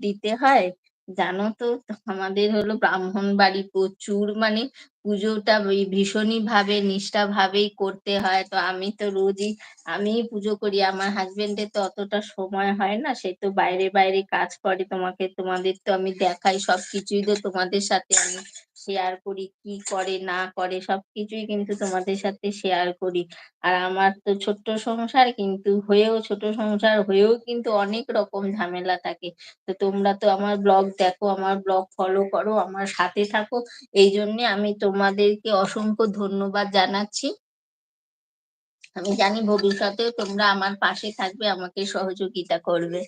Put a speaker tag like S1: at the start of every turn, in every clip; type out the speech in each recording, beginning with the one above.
S1: দিতে হয়? জানো তো, আমাদের হলো ব্রাহ্মণ বাড়ি প্রচুর মানে পুজোটা ভীষণই ভাবে নিষ্ঠা ভাবেই করতে হয়। তো আমি তো রোজই আমি পুজো করি। আমার হাজবেন্ডের তো অতটা সময় হয় না, সে তো বাইরে বাইরে কাজ করে। তোমাকে, তোমাদের তো আমি দেখাই সবকিছুই তো তোমাদের সাথে আমি শেয়ার করি, কি করে, না করে, সবকিছুই কিন্তু তোমাদের সাথে শেয়ার করি। আর আমার তো ছোট্ট সংসার কিন্তু হয়েও, ছোট সংসার হয়েও কিন্তু অনেক রকম ঝামেলা থাকে। তো তোমরা তো আমার ব্লগ দেখো, আমার ব্লগ ফলো করো, আমার সাথে থাকো। এই জন্যে আমি তোমাদেরকে অসংখ্য ধন্যবাদ জানাচ্ছি। আমি জানি ভবিষ্যতে তোমরা আমার পাশে থাকবে, আমাকে সহযোগিতা করবে।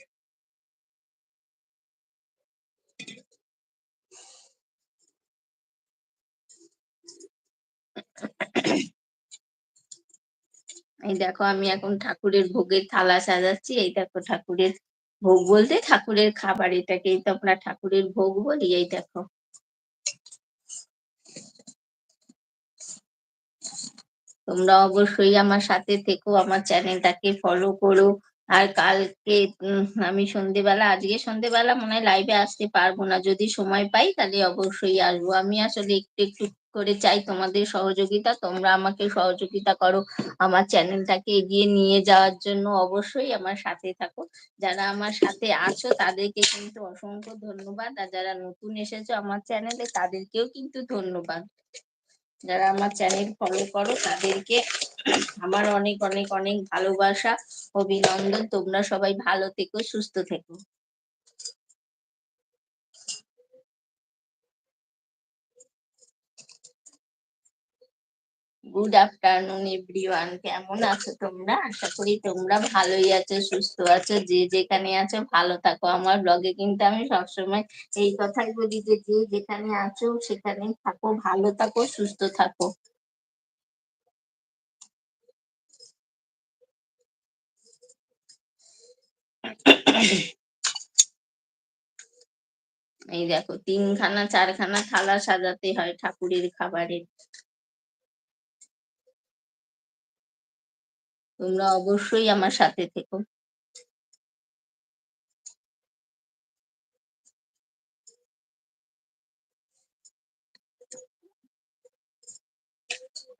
S1: এই দেখো আমি এখন ঠাকুরের ভোগের থালা সাজাচ্ছি, এই দেখো ঠাকুরের ভোগ বলতে ঠাকুরের খাবার, এটাকেই তো আমরা ঠাকুরের ভোগ বলি, এই দেখো। তোমরা অবশ্যই আমার সাথে থেকো, আমার চ্যানেলটাকে ফলো করো। আর কালকে আমি সন্ধেবেলা, আজকে সন্ধেবেলা মনে হয় লাইভে আসতে পারব না, যদি সময় পাই তাহলে অবশ্যই আসব। আমি আসলে একটু একটু করে চাই তোমাদের সহযোগিতা। তোমরা আমাকে সহযোগিতা করো আমার চ্যানেলটাকে এগিয়ে নিয়ে যাওয়ার জন্য অবশ্যই আমার সাথে থাকো। যারা আমার সাথে আছো তাদেরকে কিন্তু অসংখ্য ধন্যবাদ। আর যারা নতুন এসেছ আমার চ্যানেলে তাদেরকেও কিন্তু ধন্যবাদ। যারা আমার চ্যানেল ফলো করো তাদেরকে আমার অনেক অনেক অনেক ভালোবাসা, অভিনন্দন। তোমরা সবাই ভালো থেকো, সুস্থ থেকো। গুড আফটারনুন এভরিওয়ান কেমন আছো তোমরা? আশা করি তোমরা ভালোই আছো, সুস্থ আছো, যে যেখানে আছো ভালো থাকো। আমার ব্লগে কিন্তু আমি সবসময় এই কথাই বলি যে যে যেখানে আছো সেখানে থাকো, ভালো থাকো, সুস্থ থাকো। এই দেখো, তিনখানা, চারখানা থালা সাজাতে হয় ঠাকুরের খাবারের তোমরা অবশ্যই আমার সাথে থেকো।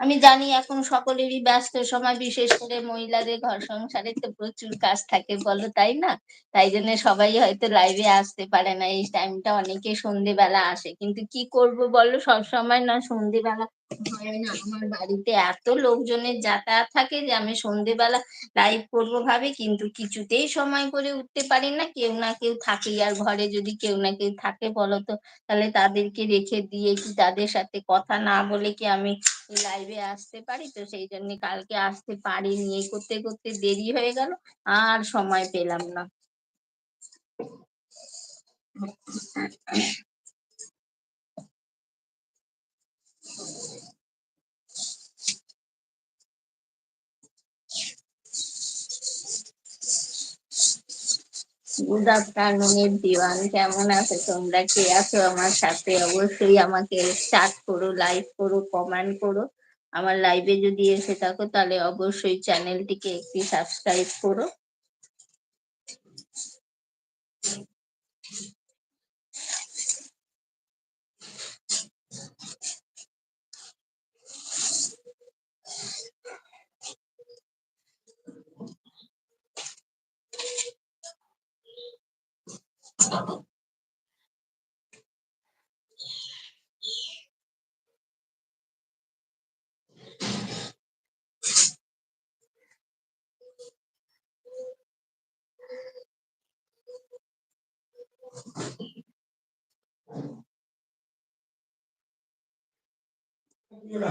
S1: আমি জানি এখন সকলেরই ব্যস্ত সময়, বিশেষ করে মহিলাদের ঘর সংসারে তো প্রচুর কাজ থাকে, বলো তাই না? তাই জন্য সবাই হয়তো লাইভে আসতে পারে না, এই টাইমটা অনেকে সন্ধেবেলা আসে। কিন্তু কি করব বলো? সব সময় না সন্ধেবেলা হয় না। আমার বাড়িতে এত লোকজনের যাতায়াত থাকে যে আমি সন্ধেবেলা লাইভ করব ভাবে, কিন্তু কিছুতেই সময় করে উঠতে পারি না। কেউ না কেউ থাকে আর ঘরে যদি কেউ না কেউ থাকে বলো তো, তাহলে তাদেরকে রেখে দিয়ে কি তাদের সাথে কথা না বলে কি আমি লাইভে আসতে পারি, তো সেই জন্য কালকে আসতে পারিনি। এই করতে করতে দেরি হয়ে গেল, আর সময় পেলাম না। গুড আফটারনুন এভরিওয়ান কেমন আছে তোমরা? কে আছো আমার সাথে? অবশ্যই আমাকে স্টার্ট করো লাইভ করো কমেন্ট করো। আমার লাইভে যদি এসে থাকো, তাহলে অবশ্যই চ্যানেলটিকে একটি সাবস্ক্রাইব করো। 对不